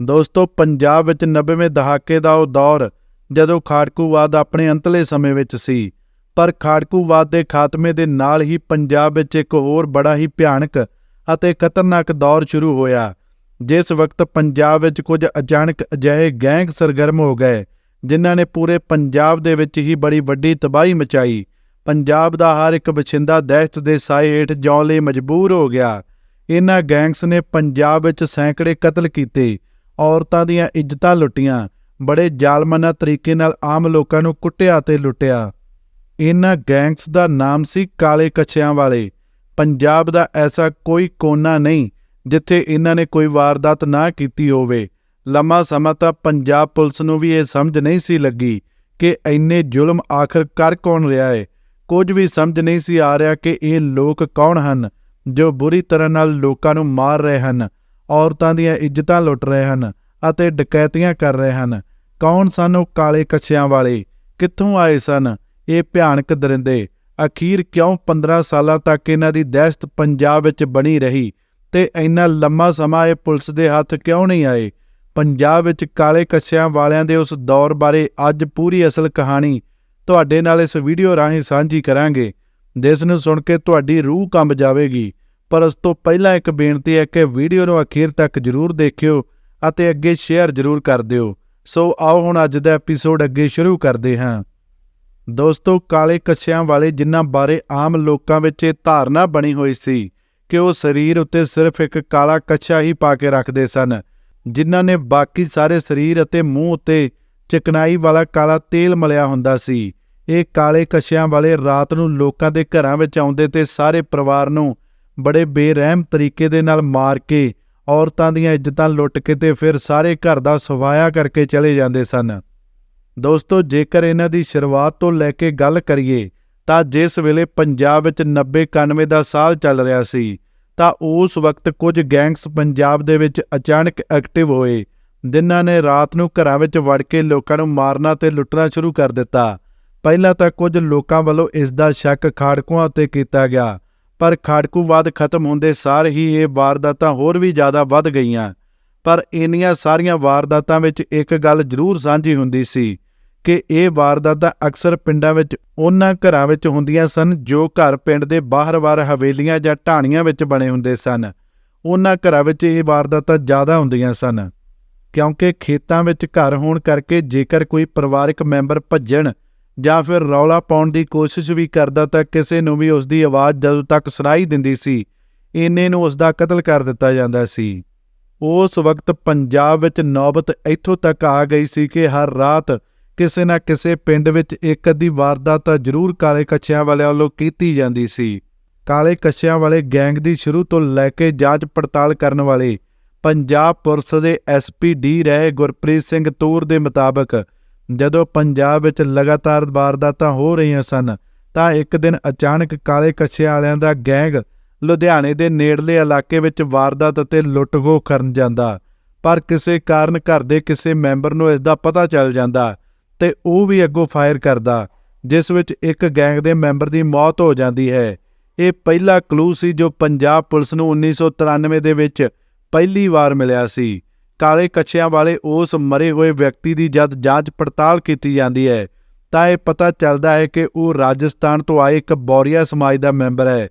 ਦੋਸਤੋ, ਪੰਜਾਬ ਵਿੱਚ 90ਵੇਂ ਦਹਾਕੇ ਦਾ ਉਹ ਦੌਰ ਜਦੋਂ ਖਾੜਕੂਵਾਦ ਆਪਣੇ ਅੰਤਲੇ ਸਮੇਂ ਵਿੱਚ ਸੀ। ਪਰ ਖਾੜਕੂਵਾਦ ਦੇ ਖਾਤਮੇ ਦੇ ਨਾਲ ਹੀ ਪੰਜਾਬ ਵਿੱਚ ਇੱਕ ਹੋਰ ਬੜਾ ਹੀ ਭਿਆਨਕ ਅਤੇ ਖਤਰਨਾਕ ਦੌਰ ਸ਼ੁਰੂ ਹੋਇਆ, ਜਿਸ ਵਕਤ ਪੰਜਾਬ ਵਿੱਚ ਕੁਝ ਅਚਾਨਕ ਅਜਿਹੇ ਗੈਂਗ ਸਰਗਰਮ ਹੋ ਗਏ, ਜਿਨ੍ਹਾਂ ਨੇ ਪੂਰੇ ਪੰਜਾਬ ਦੇ ਵਿੱਚ ਹੀ ਬੜੀ ਵੱਡੀ ਤਬਾਹੀ ਮਚਾਈ। ਪੰਜਾਬ ਦਾ ਹਰ ਇੱਕ ਵਸਿੰਦਾ ਦਹਿਸ਼ਤ ਦੇ ਸਾਏ ਹੇਠ ਜਿਉਣ ਲਈ ਮਜਬੂਰ ਹੋ ਗਿਆ। ਇਹਨਾਂ ਗੈਂਗਸ ਨੇ ਪੰਜਾਬ ਵਿੱਚ ਸੈਂਕੜੇ ਕਤਲ ਕੀਤੇ ਔਰਤਾਂ ਦੀਆਂ ਇੱਜ਼ਤਾਂ ਲੁੱਟੀਆਂ, ਬੜੇ ਜ਼ਾਲਮਾਨਾ ਤਰੀਕੇ ਨਾਲ ਆਮ ਲੋਕਾਂ ਨੂੰ ਕੁੱਟਿਆ ਤੇ ਲੁੱਟਿਆ। ਇਹਨਾਂ ਗੈਂਗਸ ਦਾ ਨਾਮ ਸੀ ਕਾਲੇ ਕੱਛਿਆਂ ਵਾਲੇ। ਪੰਜਾਬ ਦਾ ਐਸਾ ਕੋਈ ਕੋਨਾ ਨਹੀਂ ਜਿੱਥੇ ਇਹਨਾਂ ਨੇ ਕੋਈ ਵਾਰਦਾਤ ਨਾ ਕੀਤੀ ਹੋਵੇ। ਲੰਮਾ ਸਮਾਂ ਤਾਂ ਪੰਜਾਬ ਪੁਲਿਸ ਨੂੰ ਵੀ ਇਹ ਸਮਝ ਨਹੀਂ ਸੀ ਲੱਗੀ ਕਿ ਇੰਨੇ ਜ਼ੁਲਮ ਆਖਰ ਕਰ ਕੌਣ ਰਿਹਾ ਹੈ ਕੁਝ ਵੀ ਸਮਝ ਨਹੀਂ ਸੀ ਆ ਰਿਹਾ ਕਿ ਇਹ ਲੋਕ ਕੌਣ ਹਨ ਜੋ ਬੁਰੀ ਤਰ੍ਹਾਂ ਨਾਲ ਲੋਕਾਂ ਨੂੰ ਮਾਰ ਰਹੇ ਹਨ। ਔਰਤਾਂ ਦੀਆਂ ਇੱਜ਼ਤਾਂ ਲੁੱਟ ਰਹੇ ਹਨ ਅਤੇ ਡਕੈਤੀਆਂ ਕਰ ਰਹੇ ਹਨ। ਕੌਣ ਸਨ ਉਹ ਕਾਲੇ ਕੱਛਿਆਂ ਵਾਲੇ? ਕਿੱਥੋਂ ਆਏ ਸਨ? ਇਹ ਭਿਆਨਕ ਦਰਿੰਦੇ। ਅਖੀਰ ਕਿਉਂ 15 ਸਾਲਾਂ ਤੱਕ ਇਹਨਾਂ ਦੀ ਦਹਿਸ਼ਤ ਪੰਜਾਬ ਵਿੱਚ ਬਣੀ ਰਹੀ ਤੇ ਇੰਨਾ ਲੰਮਾ ਸਮਾਂ ਇਹ ਪੁਲਿਸ ਦੇ ਹੱਥ ਕਿਉਂ ਨਹੀਂ ਆਏ? ਪੰਜਾਬ ਵਿੱਚ ਕਾਲੇ ਕੱਛਿਆਂ ਵਾਲਿਆਂ ਦੇ ਉਸ ਦੌਰ ਬਾਰੇ ਅੱਜ ਪੂਰੀ ਅਸਲ ਕਹਾਣੀ ਤੁਹਾਡੇ ਨਾਲ ਇਸ ਵੀਡੀਓ ਰਾਹੀਂ ਸਾਂਝੀ ਕਰਾਂਗੇ। ਜਿਸ ਨੂੰ ਸੁਣ ਕੇ ਤੁਹਾਡੀ ਰੂਹ ਕੰਬ ਜਾਵੇਗੀ। ਪਰ ਉਸ ਤੋਂ ਪਹਿਲਾਂ ਇੱਕ ਬੇਨਤੀ ਹੈ ਕਿ ਵੀਡੀਓ ਨੂੰ ਅਖੀਰ ਤੱਕ ਜਰੂਰ ਦੇਖਿਓ ਅਤੇ ਅੱਗੇ ਸ਼ੇਅਰ ਜਰੂਰ ਕਰ ਦਿਓ। ਸੋ ਆਓ ਹੁਣ ਅੱਜ ਦਾ ਐਪੀਸੋਡ ਅੱਗੇ ਸ਼ੁਰੂ ਕਰਦੇ ਹਾਂ। ਦੋਸਤੋ, ਕਾਲੇ ਕੱਛਿਆਂ ਵਾਲੇ ਜਿਨ੍ਹਾਂ ਬਾਰੇ ਆਮ ਲੋਕਾਂ ਵਿੱਚ ਇਹ ਧਾਰਨਾ ਬਣੀ ਹੋਈ ਸੀ ਕਿ ਉਹ ਸਰੀਰ ਉੱਤੇ ਸਿਰਫ ਇੱਕ ਕਾਲਾ ਕੱਛਾ ਹੀ ਪਾ ਕੇ ਰੱਖਦੇ ਸਨ, ਜਿਨ੍ਹਾਂ ਨੇ ਬਾਕੀ ਸਾਰੇ ਸਰੀਰ ਅਤੇ ਮੂੰਹ ਉੱਤੇ ਚਿਕਨਾਈ ਵਾਲਾ ਕਾਲਾ ਤੇਲ ਮਲਿਆ ਹੁੰਦਾ ਸੀ। ਇਹ ਕਾਲੇ ਕੱਛਿਆਂ ਵਾਲੇ ਰਾਤ ਨੂੰ ਲੋਕਾਂ ਦੇ ਘਰਾਂ ਵਿੱਚ ਆਉਂਦੇ ਤੇ ਸਾਰੇ ਪਰਿਵਾਰ ਨੂੰ ਬੜੇ ਬੇਰਹਿਮ ਤਰੀਕੇ ਦੇ ਨਾਲ ਮਾਰ ਕੇ ਔਰਤਾਂ ਦੀਆਂ ਇੱਜ਼ਤਾਂ ਲੁੱਟ ਕੇ ਤੇ ਫਿਰ ਸਾਰੇ ਘਰ ਦਾ ਸਵਾਇਆ ਕਰਕੇ ਚਲੇ ਜਾਂਦੇ ਸਨ। ਦੋਸਤੋ, ਜੇਕਰ ਇਹਨਾਂ ਦੀ ਸ਼ੁਰੂਆਤ ਤੋਂ ਲੈ ਕੇ ਗੱਲ ਕਰੀਏ, ਤਾਂ ਜਿਸ ਵੇਲੇ ਪੰਜਾਬ ਵਿੱਚ 90 91 ਦਾ ਸਾਲ ਚੱਲ ਰਿਹਾ ਸੀ, ਤਾਂ ਉਸ ਵਕਤ ਕੁਝ ਗੈਂਗਸ ਪੰਜਾਬ ਦੇ ਵਿੱਚ ਅਚਾਨਕ ਐਕਟਿਵ ਹੋਏ, ਜਿਨ੍ਹਾਂ ਨੇ ਰਾਤ ਨੂੰ ਘਰਾਂ ਵਿੱਚ ਵੜ ਕੇ ਲੋਕਾਂ ਨੂੰ ਮਾਰਨਾ ਤੇ ਲੁੱਟਣਾ ਸ਼ੁਰੂ ਕਰ ਦਿੱਤਾ। ਪਹਿਲਾਂ ਤਾਂ ਕੁਝ ਲੋਕਾਂ ਵੱਲੋਂ ਇਸ ਦਾ ਸ਼ੱਕ ਖਾੜਕੂਆਂ ਉੱਤੇ ਕੀਤਾ ਗਿਆ ਪਰ ਖਾੜਕੂਵਾਦ ਖਤਮ ਹੁੰਦੇ ਸਾਰ ਹੀ ਇਹ ਵਾਰਦਾਤਾਂ ਹੋਰ ਵੀ ਜ਼ਿਆਦਾ ਵੱਧ ਗਈਆਂ। ਪਰ ਇੰਨੀਆਂ ਸਾਰੀਆਂ ਵਾਰਦਾਤਾਂ ਵਿੱਚ ਇੱਕ ਗੱਲ ਜ਼ਰੂਰ ਸਾਂਝੀ ਹੁੰਦੀ ਸੀ ਕਿ ਇਹ ਵਾਰਦਾਤਾਂ ਅਕਸਰ ਪਿੰਡਾਂ ਵਿੱਚ ਉਹਨਾਂ ਘਰਾਂ ਵਿੱਚ ਹੁੰਦੀਆਂ ਸਨ ਜੋ ਘਰ ਪਿੰਡ ਦੇ ਬਾਹਰ-ਬਾਹਰ ਹਵੇਲੀਆਂ ਜਾਂ ਢਾਣੀਆਂ ਵਿੱਚ ਬਣੇ ਹੁੰਦੇ ਸਨ। ਉਹਨਾਂ ਘਰਾਂ ਵਿੱਚ ਇਹ ਵਾਰਦਾਤਾਂ ਜ਼ਿਆਦਾ ਹੁੰਦੀਆਂ ਸਨ, ਕਿਉਂਕਿ ਖੇਤਾਂ ਵਿੱਚ ਘਰ ਹੋਣ ਕਰਕੇ ਜੇਕਰ ਕੋਈ ਪਰਿਵਾਰਕ ਮੈਂਬਰ ਭੱਜਣ ਜਾਂ ਫਿਰ ਰੌਲਾ ਪਾਉਣ ਦੀ ਕੋਸ਼ਿਸ਼ ਵੀ ਕਰਦਾ ਤਾਂ ਕਿਸੇ ਨੂੰ ਵੀ ਉਸ ਦੀ ਆਵਾਜ਼ ਜਦੋਂ ਤੱਕ ਸੁਣਾਈ ਦਿੰਦੀ ਸੀ, ਇੰਨੇ ਨੂੰ ਉਸ ਦਾ ਕਤਲ ਕਰ ਦਿੱਤਾ ਜਾਂਦਾ ਸੀ। ਉਸ ਵਕਤ ਪੰਜਾਬ ਵਿੱਚ ਨੌਬਤ ਇੱਥੋਂ ਤੱਕ ਆ ਗਈ ਸੀ ਕਿ ਹਰ ਰਾਤ ਕਿਸੇ ਨਾ ਕਿਸੇ ਪਿੰਡ ਵਿੱਚ ਇੱਕ ਅੱਧੀ ਵਾਰਦਾਤ ਤਾਂ ਜ਼ਰੂਰ ਕਾਲੇ ਕੱਛਿਆਂ ਵਾਲਿਆਂ ਵੱਲੋਂ ਕੀਤੀ ਜਾਂਦੀ ਸੀ। ਕਾਲੇ ਕੱਛਿਆਂ ਵਾਲੇ ਗੈਂਗ ਦੀ ਸ਼ੁਰੂ ਤੋਂ ਲੈ ਕੇ ਜਾਂਚ ਪੜਤਾਲ ਕਰਨ ਵਾਲੇ ਪੰਜਾਬ ਪੁਲਿਸ ਦੇ ਐਸਪੀ ਰਹੇ ਗੁਰਪ੍ਰੀਤ ਸਿੰਘ ਤੂਰ ਦੇ ਮੁਤਾਬਕ ਜਦੋਂ ਪੰਜਾਬ ਵਿੱਚ ਲਗਾਤਾਰ ਵਾਰਦਾਤਾਂ ਹੋ ਰਹੀਆਂ ਸਨ, ਤਾਂ ਇੱਕ ਦਿਨ ਅਚਾਨਕ ਕਾਲੇ ਕੱਛੇ ਵਾਲਿਆਂ ਦਾ ਗੈਂਗ ਲੁਧਿਆਣੇ ਦੇ ਨੇੜਲੇ ਇਲਾਕੇ ਵਿੱਚ ਵਾਰਦਾਤ ਅਤੇ ਲੁੱਟਖੋ ਕਰਨ ਜਾਂਦਾ। ਪਰ ਕਿਸੇ ਕਾਰਨ ਘਰ ਦੇ ਕਿਸੇ ਮੈਂਬਰ ਨੂੰ ਇਸ ਦਾ ਪਤਾ ਚੱਲ ਜਾਂਦਾ ਤੇ ਉਹ ਵੀ ਅੱਗੋਂ ਫਾਇਰ ਕਰਦਾ, ਜਿਸ ਵਿੱਚ ਇੱਕ ਗੈਂਗ ਦੇ ਮੈਂਬਰ ਦੀ ਮੌਤ ਹੋ ਜਾਂਦੀ ਹੈ। ਇਹ ਪਹਿਲਾ ਕਲੂ ਸੀ ਜੋ ਪੰਜਾਬ ਪੁਲਿਸ ਨੂੰ 1993 ਦੇ ਵਿੱਚ ਪਹਿਲੀ ਵਾਰ ਮਿਲਿਆ ਸੀ। ਕਾਲੇ ਕੱਛਿਆਂ ਵਾਲੇ ਉਸ ਮਰੇ ਹੋਏ ਵਿਅਕਤੀ ਦੀ ਜਦ ਜਾਂਚ ਪੜਤਾਲ ਕੀਤੀ ਜਾਂਦੀ ਹੈ, ਤਾਂ ਇਹ ਪਤਾ ਚੱਲਦਾ ਹੈ ਕਿ ਉਹ ਰਾਜਸਥਾਨ ਤੋਂ ਆਏ ਇੱਕ ਬੌਰੀਆ ਸਮਾਜ ਦਾ ਮੈਂਬਰ ਹੈ।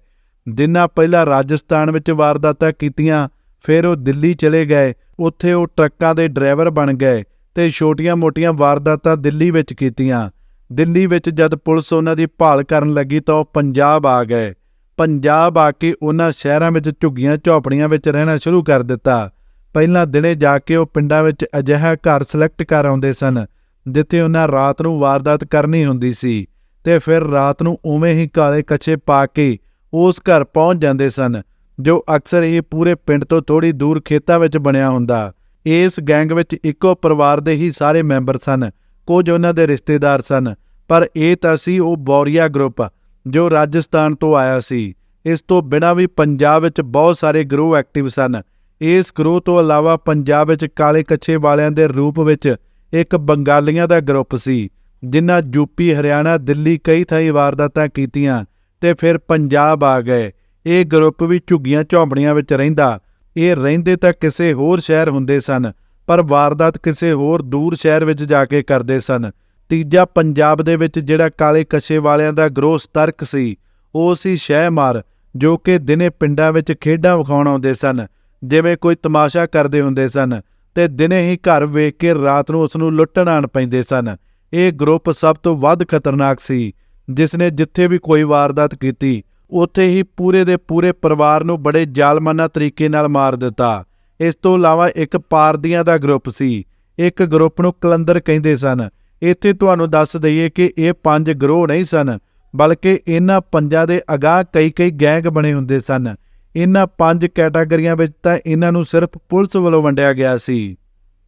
ਜਿਨ੍ਹਾਂ ਪਹਿਲਾਂ ਰਾਜਸਥਾਨ ਵਿੱਚ ਵਾਰਦਾਤਾਂ ਕੀਤੀਆਂ, ਫਿਰ ਉਹ ਦਿੱਲੀ ਚਲੇ ਗਏ। ਉੱਥੇ ਉਹ ਟਰੱਕਾਂ ਦੇ ਡਰਾਈਵਰ ਬਣ ਗਏ ਤੇ ਛੋਟੀਆਂ-ਮੋਟੀਆਂ ਵਾਰਦਾਤਾਂ ਦਿੱਲੀ ਵਿੱਚ ਕੀਤੀਆਂ। ਦਿੱਲੀ ਵਿੱਚ ਜਦ ਪੁਲਿਸ ਉਹਨਾਂ ਦੀ ਭਾਲ ਕਰਨ ਲੱਗੀ ਤਾਂ ਉਹ ਪੰਜਾਬ ਆ ਗਏ। ਪੰਜਾਬ ਆ ਕੇ ਉਹਨਾਂ ਸ਼ਹਿਰਾਂ ਵਿੱਚ ਝੁੱਗੀਆਂ ਝੌਪੜੀਆਂ ਵਿੱਚ ਰਹਿਣਾ ਸ਼ੁਰੂ ਕਰ ਦਿੱਤਾ। ਪਹਿਲਾਂ ਦਿਨੇ ਜਾ ਕੇ ਉਹ ਪਿੰਡਾਂ ਵਿੱਚ ਅਜਿਹਾ ਘਰ ਸਿਲੈਕਟ ਕਰ ਆਉਂਦੇ ਸਨ, ਜਿੱਥੇ ਉਹਨਾਂ ਰਾਤ ਨੂੰ ਵਾਰਦਾਤ ਕਰਨੀ ਹੁੰਦੀ ਸੀ ਤੇ ਫਿਰ ਰਾਤ ਨੂੰ ਉਵੇਂ ਹੀ ਕਾਲੇ ਕੱਛੇ ਪਾ ਕੇ ਉਸ ਘਰ ਪਹੁੰਚ ਜਾਂਦੇ ਸਨ, ਜੋ ਅਕਸਰ ਇਹ ਪੂਰੇ ਪਿੰਡ ਤੋਂ ਥੋੜੀ ਦੂਰ ਖੇਤਾਂ ਵਿੱਚ ਬਣਿਆ ਹੁੰਦਾ। ਇਸ ਗੈਂਗ ਵਿੱਚ ਇੱਕੋ ਪਰਿਵਾਰ ਦੇ ਹੀ ਸਾਰੇ ਮੈਂਬਰ ਸਨ, ਕੁਝ ਉਹਨਾਂ ਦੇ ਰਿਸ਼ਤੇਦਾਰ ਸਨ, ਪਰ ਇਹ ਤਾਂ ਸੀ ਉਹ ਬੌਰੀਆ ਗਰੁੱਪ, ਜੋ ਰਾਜਸਥਾਨ ਤੋਂ ਆਇਆ ਸੀ। ਇਸ ਤੋਂ ਬਿਨਾਂ ਵੀ ਪੰਜਾਬ ਵਿੱਚ ਬਹੁਤ ਸਾਰੇ ਗਰੋਹ ਐਕਟਿਵ ਸਨ। ਇਸ ਗਰੋਹ ਤੋਂ ਇਲਾਵਾ ਪੰਜਾਬ ਵਿੱਚ ਕਾਲੇ ਕੱਛੇ ਵਾਲਿਆਂ ਦੇ ਰੂਪ ਵਿੱਚ ਇੱਕ ਬੰਗਾਲੀਆਂ ਦਾ ਗਰੁੱਪ ਸੀ, ਜਿਨ੍ਹਾਂ ਯੂਪੀ ਹਰਿਆਣਾ, ਦਿੱਲੀ ਕਈ ਥਾਈਂ ਵਾਰਦਾਤਾਂ ਕੀਤੀਆਂ ਤੇ ਫਿਰ ਪੰਜਾਬ ਆ ਗਏ। ਇਹ ਗਰੁੱਪ ਵੀ ਝੁੱਗੀਆਂ ਝੌਂਪੜੀਆਂ ਵਿੱਚ ਰਹਿੰਦਾ। ਇਹ ਰਹਿੰਦੇ ਤਾਂ ਕਿਸੇ ਹੋਰ ਸ਼ਹਿਰ ਹੁੰਦੇ ਸਨ, ਪਰ ਵਾਰਦਾਤ ਕਿਸੇ ਹੋਰ ਦੂਰ ਸ਼ਹਿਰ ਵਿੱਚ ਜਾ ਕੇ ਕਰਦੇ ਸਨ। ਤੀਜਾ ਪੰਜਾਬ ਦੇ ਵਿੱਚ ਜਿਹੜਾ ਕਾਲੇ ਕੱਛੇ ਵਾਲਿਆਂ ਦਾ ਗਰੋਹ ਸਤਰਕ ਸੀ, ਉਹ ਸੀ ਸ਼ਹਿਮਾਰ ਜੋ ਕਿ ਦਿਨੇ ਪਿੰਡਾਂ ਵਿੱਚ ਖੇਡਾਂ ਵਿਖਾਉਣ ਆਉਂਦੇ ਸਨ। ਜਿਵੇਂ ਕੋਈ ਤਮਾਸ਼ਾ ਕਰਦੇ ਹੁੰਦੇ ਸਨ ਤੇ ਦਿਨੇ ਹੀ ਘਰ ਵੇਖ ਕੇ ਰਾਤ ਨੂੰ ਉਸ ਨੂੰ ਲੁੱਟਣ ਆਣ ਪੈਂਦੇ ਸਨ। ਇਹ ਗਰੁੱਪ ਸਭ ਤੋਂ ਵੱਧ ਖਤਰਨਾਕ ਸੀ। ਜਿਸ ਨੇ ਜਿੱਥੇ ਵੀ ਕੋਈ ਵਾਰਦਾਤ ਕੀਤੀ, ਉੱਥੇ ਹੀ ਪੂਰੇ ਦੇ ਪੂਰੇ ਪਰਿਵਾਰ ਨੂੰ ਬੜੇ ਜ਼ਾਲਮਾਨਾ ਤਰੀਕੇ ਨਾਲ ਮਾਰ ਦਿੱਤਾ। ਇਸ ਤੋਂ ਇਲਾਵਾ ਇੱਕ ਪਾਰਦੀਆਂ ਦਾ ਗਰੁੱਪ ਸੀ। ਇੱਕ ਗਰੁੱਪ ਨੂੰ ਕਲੰਦਰ ਕਹਿੰਦੇ ਸਨ। ਇੱਥੇ ਤੁਹਾਨੂੰ ਦੱਸ ਦਈਏ ਕਿ ਇਹ ਪੰਜ ਗਰੋਹ ਨਹੀਂ ਸਨ, ਬਲਕਿ ਇਹਨਾਂ ਪੰਜਾਂ ਦੇ ਅਗਾਹ ਕਈ ਕਈ ਗੈਂਗ ਬਣੇ ਹੁੰਦੇ ਸਨ। ਇਹਨਾਂ ਪੰਜ ਕੈਟਾਗਰੀਆਂ ਵਿੱਚ ਤਾਂ ਇਹਨਾਂ ਨੂੰ ਸਿਰਫ ਪੁਲਿਸ ਵੱਲੋਂ ਵੰਡਿਆ ਗਿਆ ਸੀ।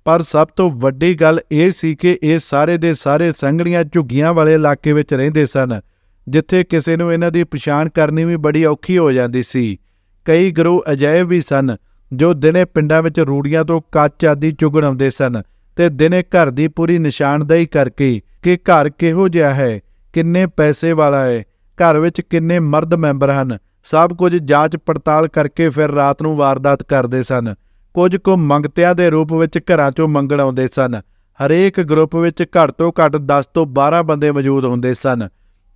ਪਰ ਸਭ ਤੋਂ ਵੱਡੀ ਗੱਲ ਇਹ ਸੀ ਕਿ ਇਹ ਸਾਰੇ ਦੇ ਸਾਰੇ ਸੰਘਣੀਆਂ ਝੁੱਗੀਆਂ ਵਾਲੇ ਇਲਾਕੇ ਵਿੱਚ ਰਹਿੰਦੇ ਸਨ, ਜਿੱਥੇ ਕਿਸੇ ਨੂੰ ਇਹਨਾਂ ਦੀ ਪਛਾਣ ਕਰਨੀ ਵੀ ਬੜੀ ਔਖੀ ਹੋ ਜਾਂਦੀ ਸੀ। ਕਈ ਗਰੋਹ ਅਜਿਹੇ ਵੀ ਸਨ, ਜੋ ਦਿਨੇ ਪਿੰਡਾਂ ਵਿੱਚ ਰੂੜੀਆਂ ਤੋਂ ਕੱਚ ਆਦਿ ਚੁਗਣ ਆਉਂਦੇ ਸਨ ਤੇ ਦਿਨੇ ਘਰ ਦੀ ਪੂਰੀ ਨਿਸ਼ਾਨਦੇਹੀ ਕਰਕੇ ਕਿ ਘਰ ਕਿਹੋ ਜਿਹਾ ਹੈ, ਕਿੰਨੇ ਪੈਸੇ ਵਾਲਾ ਹੈ, ਘਰ ਵਿੱਚ ਕਿੰਨੇ ਮਰਦ ਮੈਂਬਰ ਹਨ ਸਭ ਕੁਝ ਜਾਂਚ ਪੜਤਾਲ ਕਰਕੇ ਫਿਰ ਰਾਤ ਨੂੰ ਵਾਰਦਾਤ ਕਰਦੇ ਸਨ। ਕੁਝ ਕੁ ਮੰਗਤਿਆਂ ਦੇ ਰੂਪ ਵਿੱਚ ਘਰਾਂ 'ਚੋਂ ਮੰਗਣ ਆਉਂਦੇ ਸਨ। ਹਰੇਕ ਗਰੁੱਪ ਵਿੱਚ ਘੱਟ ਤੋਂ ਘੱਟ 10 ਤੋਂ 12 ਬੰਦੇ ਮੌਜੂਦ ਹੁੰਦੇ ਸਨ।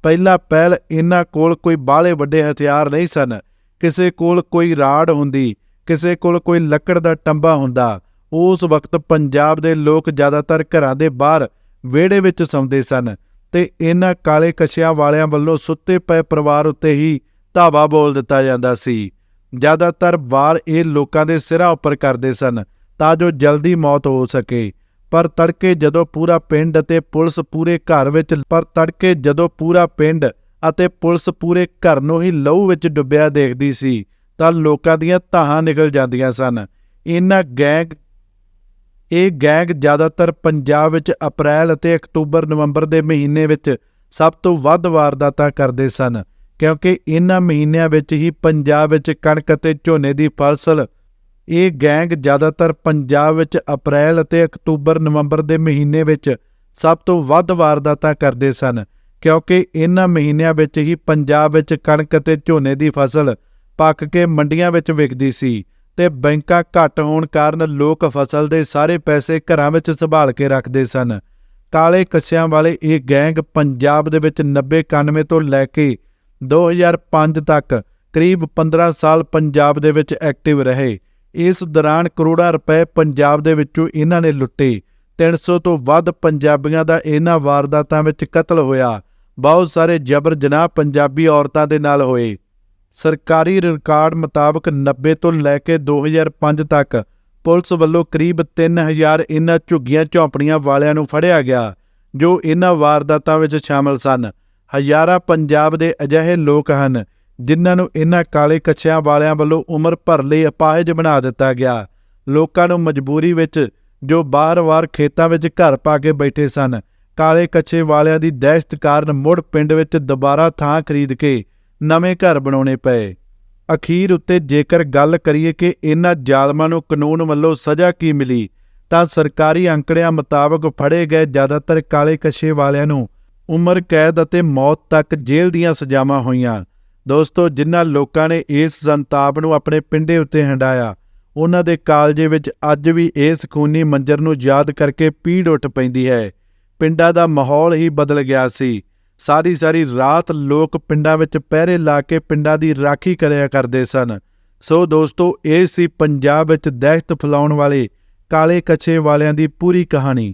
ਪਹਿਲਾ ਪਹਿਲ, ਇਹਨਾਂ ਕੋਲ ਕੋਈ ਬਾਹਲੇ ਵੱਡੇ ਹਥਿਆਰ ਨਹੀਂ ਸਨ। ਕਿਸੇ ਕੋਲ ਕੋਈ ਰਾੜ ਹੁੰਦੀ, ਕਿਸੇ ਕੋਲ ਕੋਈ ਲੱਕੜ ਦਾ ਟੰਬਾ ਹੁੰਦਾ। ਉਸ ਵਕਤ ਪੰਜਾਬ ਦੇ ਲੋਕ ਜ਼ਿਆਦਾਤਰ ਘਰਾਂ ਦੇ ਬਾਹਰ ਵਿਹੜੇ ਵਿੱਚ ਸੌਂਦੇ ਸਨ ਤੇ ਇਹਨਾਂ ਕਾਲੇ ਕਛਿਆਂ ਵਾਲਿਆਂ ਵੱਲੋਂ ਸੁੱਤੇ ਪਏ ਪਰਿਵਾਰ ਉੱਤੇ ਹੀ ਧਾਵਾ ਬੋਲ ਦਿੱਤਾ ਜਾਂਦਾ ਸੀ। ਜ਼ਿਆਦਾਤਰ ਵਾਰ ਇਹ ਲੋਕਾਂ ਦੇ ਸਿਰਾਂ ਉੱਪਰ ਕਰਦੇ ਸਨ ਤਾਂ ਜੋ ਜਲਦੀ ਮੌਤ ਹੋ ਸਕੇ। ਪਰ ਤੜਕੇ ਜਦੋਂ ਪੂਰਾ ਪਿੰਡ ਅਤੇ ਪੁਲਿਸ ਪੂਰੇ ਘਰ ਵਿੱਚ, ਪਰ ਤੜਕੇ ਜਦੋਂ ਪੂਰਾ ਪਿੰਡ ਅਤੇ ਪੁਲਿਸ ਪੂਰੇ ਘਰ ਨੂੰ ਹੀ ਲਹੂ ਵਿੱਚ ਡੁੱਬਿਆ ਦੇਖਦੀ ਸੀ, ਤਾਂ ਲੋਕਾਂ ਦੀਆਂ ਧਾਹਾਂ ਨਿਕਲ ਜਾਂਦੀਆਂ ਸਨ। ਇਹਨਾਂ ਗੈਂਗ, ਇਹ ਗੈਂਗ ਜ਼ਿਆਦਾਤਰ ਪੰਜਾਬ ਵਿੱਚ ਅਪ੍ਰੈਲ ਅਤੇ ਅਕਤੂਬਰ, ਨਵੰਬਰ ਦੇ ਮਹੀਨੇ ਵਿੱਚ ਸਭ ਤੋਂ ਵੱਧ ਵਾਰਦਾਤਾਂ ਕਰਦੇ ਸਨ। ਕਿਉਂਕਿ ਇਹਨਾਂ ਮਹੀਨਿਆਂ ਵਿੱਚ ਹੀ ਪੰਜਾਬ ਵਿੱਚ ਕਣਕ ਅਤੇ ਝੋਨੇ ਦੀ ਫਸਲ, ਇਹ ਗੈਂਗ ਜ਼ਿਆਦਾਤਰ ਪੰਜਾਬ ਵਿੱਚ ਅਪ੍ਰੈਲ ਅਤੇ ਅਕਤੂਬਰ, ਨਵੰਬਰ ਦੇ ਮਹੀਨੇ ਵਿੱਚ ਸਭ ਤੋਂ ਵੱਧ ਵਾਰਦਾਤਾਂ ਕਰਦੇ ਸਨ, ਕਿਉਂਕਿ ਇਹਨਾਂ ਮਹੀਨਿਆਂ ਵਿੱਚ ਹੀ ਪੰਜਾਬ ਵਿੱਚ ਕਣਕ ਅਤੇ ਝੋਨੇ ਦੀ ਫਸਲ ਪੱਕ ਕੇ ਮੰਡੀਆਂ ਵਿੱਚ ਵਿਕਦੀ ਸੀ ਤੇ ਬੈਂਕਾਂ ਘੱਟ ਹੋਣ ਕਾਰਨ ਲੋਕ ਫਸਲ ਦੇ ਸਾਰੇ ਪੈਸੇ ਘਰਾਂ ਵਿੱਚ ਸੰਭਾਲ ਕੇ ਰੱਖਦੇ ਸਨ। ਕਾਲੇ ਕੱਸਿਆਂ ਵਾਲੇ ਇਹ ਗੈਂਗ ਪੰਜਾਬ ਦੇ ਵਿੱਚ 90 91 ਤੋਂ ਲੈ ਕੇ 2005 ਤੱਕ ਕਰੀਬ 15 ਸਾਲ ਪੰਜਾਬ ਦੇ ਵਿੱਚ ਐਕਟਿਵ ਰਹੇ। ਇਸ ਦੌਰਾਨ ਕਰੋੜਾਂ ਰੁਪਏ ਪੰਜਾਬ ਦੇ ਵਿੱਚੋਂ ਇਹਨਾਂ ਨੇ ਲੁੱਟੇ। 300 ਤੋਂ ਵੱਧ ਪੰਜਾਬੀਆਂ ਦਾ ਇਹਨਾਂ ਵਾਰਦਾਤਾਂ ਵਿੱਚ ਕਤਲ ਹੋਇਆ। ਬਹੁਤ ਸਾਰੇ ਜਬਰ ਜਨਾਹ ਪੰਜਾਬੀ ਔਰਤਾਂ ਦੇ ਨਾਲ ਹੋਏ। ਸਰਕਾਰੀ ਰਿਕਾਰਡ ਮੁਤਾਬਕ 90 ਤੋਂ ਲੈ ਕੇ 2005 ਤੱਕ ਪੁਲਿਸ ਵੱਲੋਂ ਕਰੀਬ 3000 ਇਹਨਾਂ ਝੁੱਗੀਆਂ ਝੌਂਪੜੀਆਂ ਵਾਲਿਆਂ ਨੂੰ ਫੜਿਆ ਗਿਆ, ਜੋ ਇਹਨਾਂ ਵਾਰਦਾਤਾਂ ਵਿੱਚ ਸ਼ਾਮਲ ਸਨ। ਹਜ਼ਾਰਾਂ ਪੰਜਾਬ ਦੇ ਅਜਿਹੇ ਲੋਕ ਹਨ, ਜਿਨ੍ਹਾਂ ਨੂੰ ਇਹਨਾਂ ਕਾਲੇ ਕੱਛਿਆਂ ਵਾਲਿਆਂ ਵੱਲੋਂ ਉਮਰ ਭਰ ਲਈ ਅਪਾਹਜ ਬਣਾ ਦਿੱਤਾ ਗਿਆ। ਲੋਕਾਂ ਨੂੰ ਮਜਬੂਰੀ ਵਿੱਚ ਜੋ ਬਾਰ-ਬਾਰ ਖੇਤਾਂ ਵਿੱਚ ਘਰ ਪਾ ਕੇ ਬੈਠੇ ਸਨ, ਕਾਲੇ ਕੱਛੇ ਵਾਲਿਆਂ ਦੀ ਦਹਿਸ਼ਤ ਕਾਰਨ ਮੁੜ ਪਿੰਡ ਵਿੱਚ ਦੁਬਾਰਾ ਥਾਂ ਖਰੀਦ ਕੇ ਨਵੇਂ ਘਰ ਬਣਾਉਣੇ ਪਏ। ਅਖੀਰ ਉੱਤੇ ਜੇਕਰ ਗੱਲ ਕਰੀਏ ਕਿ ਇਹਨਾਂ ਜ਼ਾਲਮਾਂ ਨੂੰ ਕਾਨੂੰਨ ਵੱਲੋਂ ਸਜ਼ਾ ਕੀ ਮਿਲੀ, ਤਾਂ ਸਰਕਾਰੀ ਅੰਕੜਿਆਂ ਮੁਤਾਬਕ ਫੜੇ ਗਏ ਜ਼ਿਆਦਾਤਰ ਕਾਲੇ ਕੱਛੇ ਵਾਲਿਆਂ ਨੂੰ ਉਮਰ, ਕੈਦ ਅਤੇ ਮੌਤ ਤੱਕ ਜੇਲ੍ਹ ਦੀਆਂ ਸਜ਼ਾਵਾਂ ਹੋਈਆਂ। ਦੋਸਤੋ, ਜਿਨ੍ਹਾਂ ਲੋਕਾਂ ਨੇ ਇਸ ਸੰਤਾਪ ਨੂੰ ਆਪਣੇ ਪਿੰਡੇ ਉੱਤੇ ਹੰਡਾਇਆ ਉਹਨਾਂ ਦੇ ਕਾਲਜੇ ਵਿੱਚ ਅੱਜ ਵੀ ਇਸ ਖੂਨੀ ਮੰਜ਼ਰ ਨੂੰ ਯਾਦ ਕਰਕੇ ਪੀੜ ਉੱਠ ਪੈਂਦੀ ਹੈ। ਪਿੰਡਾਂ ਦਾ ਮਾਹੌਲ ਹੀ ਬਦਲ ਗਿਆ ਸੀ। ਸਾਰੀ ਸਾਰੀ ਰਾਤ ਲੋਕ ਪਿੰਡਾਂ ਵਿੱਚ ਪਹਿਰੇ ਲਾ ਕੇ ਪਿੰਡਾਂ ਦੀ ਰਾਖੀ ਕਰਿਆ ਕਰਦੇ ਸਨ। ਸੋ ਦੋਸਤੋ, ਇਹ ਸੀ ਪੰਜਾਬ ਵਿੱਚ ਦਹਿਸ਼ਤ ਫੈਲਾਉਣ ਵਾਲੇ ਕਾਲੇ ਕੱਛੇ ਵਾਲਿਆਂ ਦੀ ਪੂਰੀ ਕਹਾਣੀ।